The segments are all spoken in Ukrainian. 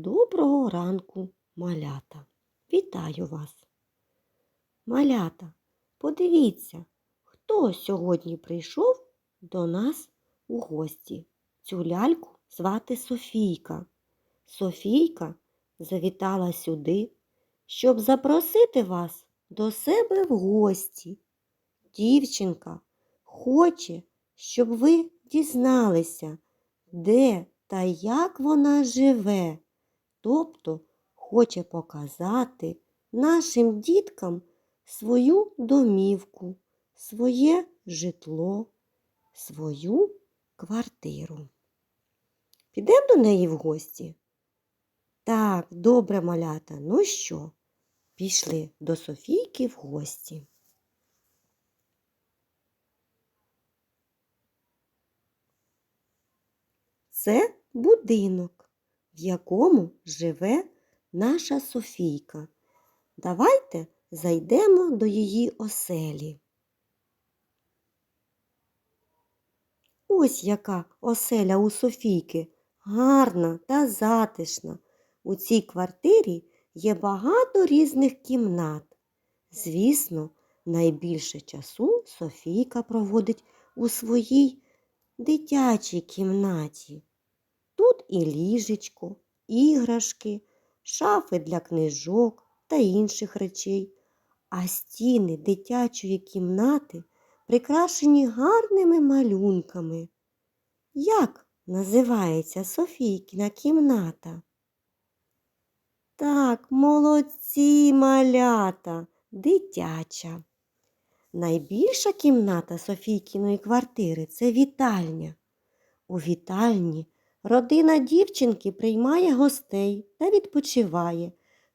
Доброго ранку, малята. Вітаю вас. Малята, подивіться, хто сьогодні прийшов до нас у гості. Цю ляльку звати Софійка. Софійка завітала сюди, щоб запросити вас до себе в гості. Дівчинка хоче, щоб ви дізналися, де та як вона живе. Тобто хоче показати нашим діткам свою домівку, своє житло, свою квартиру. Підемо до неї в гості? Так, добре, малята. Ну що, пішли до Софійки в гості. Це будинок, в якому живе наша Софійка. Давайте зайдемо до її оселі. Ось яка оселя у Софійки, гарна та затишна. У цій квартирі є багато різних кімнат. Звісно, найбільше часу Софійка проводить у своїй дитячій кімнаті. Тут і ліжечко, іграшки, шафи для книжок та інших речей, а стіни дитячої кімнати прикрашені гарними малюнками. Як називається Софійкина кімната? Так, молодці малята, дитяча. Найбільша кімната Софійкиної квартири це вітальня. У вітальні родина дівчинки приймає гостей та відпочиває.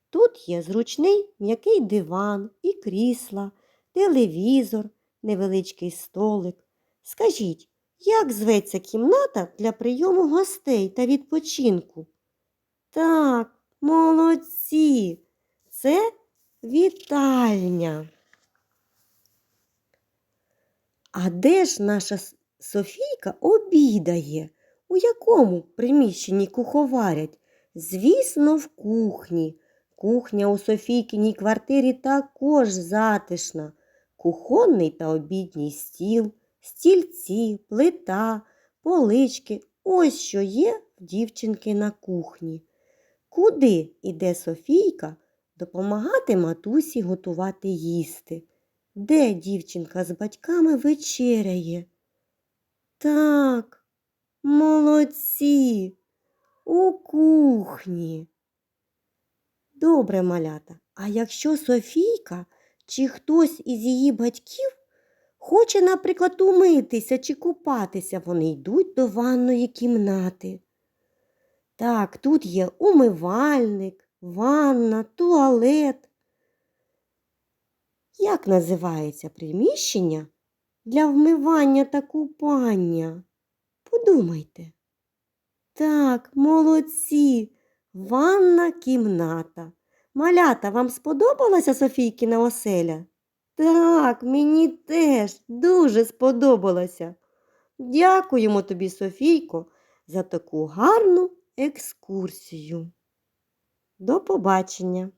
Тут є зручний м'який диван і крісла, телевізор, невеличкий столик. Скажіть, як зветься кімната для прийому гостей та відпочинку? Так, молодці, це вітальня. А де ж наша Софійка обідає? У якому приміщенні куховарять? Звісно, в кухні. Кухня у Софійкиній квартирі також затишна. Кухонний та обідній стіл, стільці, плита, полички. Ось що є в дівчинки на кухні. Куди іде Софійка допомагати матусі готувати їсти? Де дівчинка з батьками вечеряє? Так, молодці, у кухні. Добре, малята. А якщо Софійка чи хтось із її батьків хоче, наприклад, умитися чи купатися, вони йдуть до ванної кімнати. Так, тут є умивальник, ванна, туалет. Як називається приміщення для вмивання та купання? Подумайте. Так, молодці, ванна кімната. Малята, вам сподобалася Софійкина оселя? Так, мені теж дуже сподобалося. Дякуємо тобі, Софійко, за таку гарну екскурсію. До побачення!